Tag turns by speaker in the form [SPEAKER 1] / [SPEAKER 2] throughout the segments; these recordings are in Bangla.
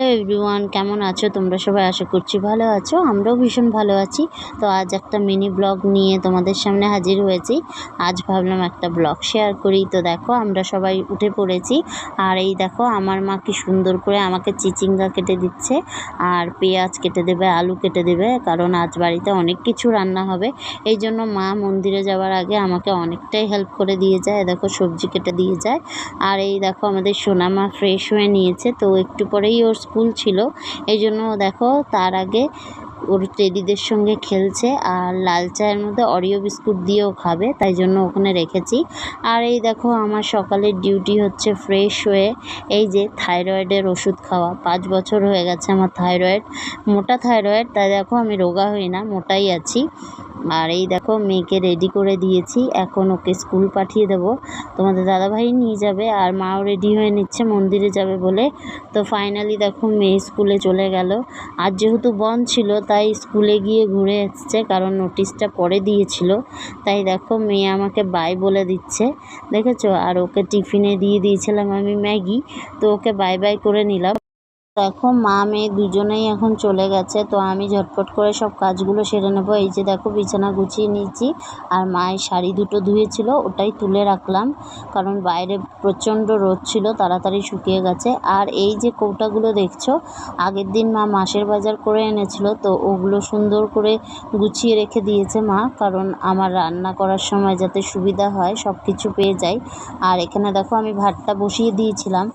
[SPEAKER 1] এভরিওয়ান, কেমন আছো? তোমরা সবাই আশা করছি ভালো আছো, আমরাও ভীষণ ভালো আছি। তো আজ একটা মিনি ব্লগ নিয়ে তোমাদের সামনে হাজির হয়েছি। আজ ভাবলাম একটা ব্লগ শেয়ার করি। তো দেখো, আমরা সবাই উঠে পড়েছি। আর এই দেখো, আমার মা কি সুন্দর করে আমাকে চিচিঙ্গা কেটে দিচ্ছে আর পেঁয়াজ কেটে দেবে, আলু কেটে দেবে, কারণ আজ বাড়িতে অনেক কিছু রান্না হবে। এই জন্য মা মন্দিরে যাওয়ার আগে আমাকে অনেকটাই হেল্প করে দিয়ে যায়। দেখো, সবজি কেটে দিয়ে যায়। আর এই দেখো, আমাদের সোনা মা ফ্রেশ হয়ে নিয়েছে। তো একটু পরেই ওর স্কুল ছিল। এই জন্য দেখো তার আগে ওর টেডিদের সঙ্গে খেলছে আর লাল চায়ের মধ্যে অরিও বিস্কুট দিয়েও খাবে, তাই জন্য ওখানে রেখেছি। আর এই দেখো আমার সকালের ডিউটি হচ্ছে ফ্রেশ হয়ে এই যে থাইরয়েডের ওষুধ খাওয়া। পাঁচ বছর হয়ে গেছে আমার থাইরয়েড মোটা থাইরয়েড তাই দেখো আমি রোগা হই না, মোটাই আছি। আর এই দেখো মেয়েকে রেডি করে দিয়েছি, এখন ওকে স্কুল পাঠিয়ে দেবো। তোমাদের দাদাভাই নিয়ে যাবে আর মাও রেডি হয়ে নিচ্ছে, মন্দিরে যাবে বলে। তো ফাইনালি দেখো মেয়ে স্কুলে চলে গেল। আর যেহেতু বন্ধ ছিল, তাই স্কুলে গিয়ে ঘুরে এসছে, কারণ নোটিশটা পরে দিয়েছিল। তাই দেখো, মেয়ে আমাকে বাই বলে দিচ্ছে। দেখেছ? আর ওকে টিফিনে দিয়ে দিয়েছিলাম আমি ম্যাগি, তো ওকে বাই বাই করে নিলাম। দেখো, মা, মেয়ে দুজনেই এখন চলে গেছে, তো আমি ঝটপট করে সব কাজগুলো সেরে নেব। এই যে দেখো, বিছানা গুছিয়ে নিয়েছি, আর মায়ের শাড়ি দুটো ধুয়েছিল, ওটাই তুলে রাখলাম, কারণ বাইরে প্রচণ্ড রোদ ছিল, তাড়াতাড়ি শুকিয়ে গেছে। আর এই যে কৌটাগুলো দেখছ, আগের দিন মা মাসের বাজার করে এনেছিল, তো ওগুলো সুন্দর করে গুছিয়ে রেখে দিয়েছে মা, কারণ আমার রান্না করার সময় যাতে সুবিধা হয় সব কিছু পেয়ে যাই। আর এখানে দেখো, আমি ভাতটা বসিয়ে দিয়েছিলাম,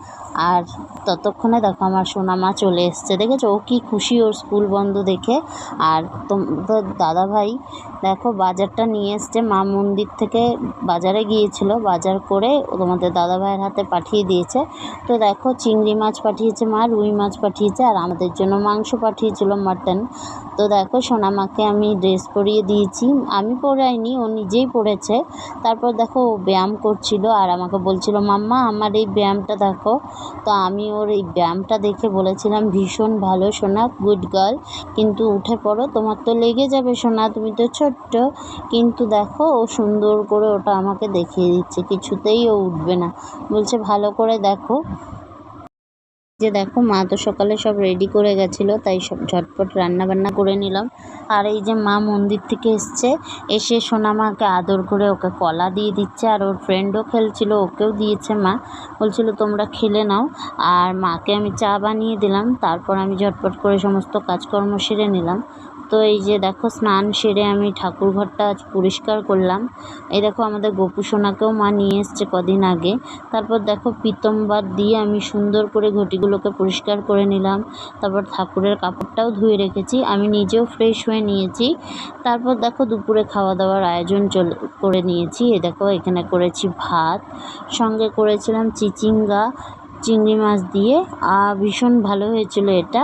[SPEAKER 1] আর ততক্ষণে দেখো, আমার সোনা মা চলে এসছে, দেখেছ? ও কি খুশি ওর স্কুল বন্ধ দেখে। আর তোমাদের দাদাভাই, দেখো, বাজারটা নিয়ে এসছে। মা মন্দির থেকে বাজারে গিয়েছিল। বাজার করে তোমাদের দাদাভাইয়ের হাতে পাঠিয়ে দিয়েছে। তো দেখো, চিংড়ি মাছ পাঠিয়েছে মা, রুই মাছ পাঠিয়েছে, আর আমাদের জন্য মাংস পাঠিয়েছিল মাটন। তো দেখো, সোনামাকে আমি ড্রেস পরিয়ে দিয়েছি। আমি পরাইনি, ও নিজেই পরেছে। তারপর দেখো, ও ব্যায়াম করছিল, আর আমাকে বলছিল, মাম্মা, আমার এই ব্যায়ামটা দেখো। তো আমি ওর এই ব্যায়ামটা দেখে বলেছিলাম, ভীষণ ভালো সোনা গুড গার্ল কিন্তু উঠে পড়ো, তোমার তো লেগে যাবে সোনা, তুমি তো ছোট্ট। কিন্তু দেখো, ও সুন্দর করে ওটা আমাকে দেখিয়ে দিচ্ছে, কিছুতেই ও উঠবে না। বলছে, ভালো করে দেখো। যে দেখো, মা তো সকালে সব রেডি করে গেছিল, তাই সব ঝটপট রান্না বান্না করে নিলাম। আর এই যে মা মন্দির থেকে এসছে, এসে সোনা মাকে আদর করে ওকে কলা দিয়ে দিচ্ছে আর ওর ফ্রেন্ডও খেলছিল, ওকেও দিয়েছে মা। বলছিল, তোমরা খেলে নাও। আর মাকে আমি চা বানিয়ে দিলাম, তারপর আমি ঝটপট করে সমস্ত কাজকর্ম সেরে নিলাম। তো এই যে দেখো, স্নান সেরে আমি ঠাকুর ঘরটা আজ পরিষ্কার করলাম। এই দেখো, আমাদের গোপু সোনাকেও মা নিয়ে এসছে কদিন আগে। তারপর দেখো, পিতম্বার দিয়ে আমি সুন্দর করে ঘটিগুলোকে পরিষ্কার করে নিলাম। তারপর ঠাকুরের কাপড়টাও ধুয়ে রেখেছি। আমি নিজেও ফ্রেশ হয়ে নিয়েছি। তারপর দেখো দুপুরে খাওয়া দাওয়ার আয়োজন চলে, করে নিয়েছি। এ দেখো এখানে করেছি ভাত, সঙ্গে করেছিলাম চিচিঙ্গা, চিংড়ি মাছ দিয়ে। আর ভীষণ ভালো হয়েছিল এটা।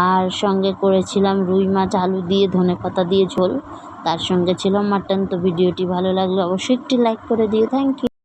[SPEAKER 1] আর সঙ্গে করেছিলাম রুই মাছ, আলু দিয়ে, ধনে পাতা দিয়ে ঝোল। তার সঙ্গে ছিল মাটন। তো ভিডিওটি ভালো লাগলে অবশ্যই একটি লাইক করে দিও। Thank you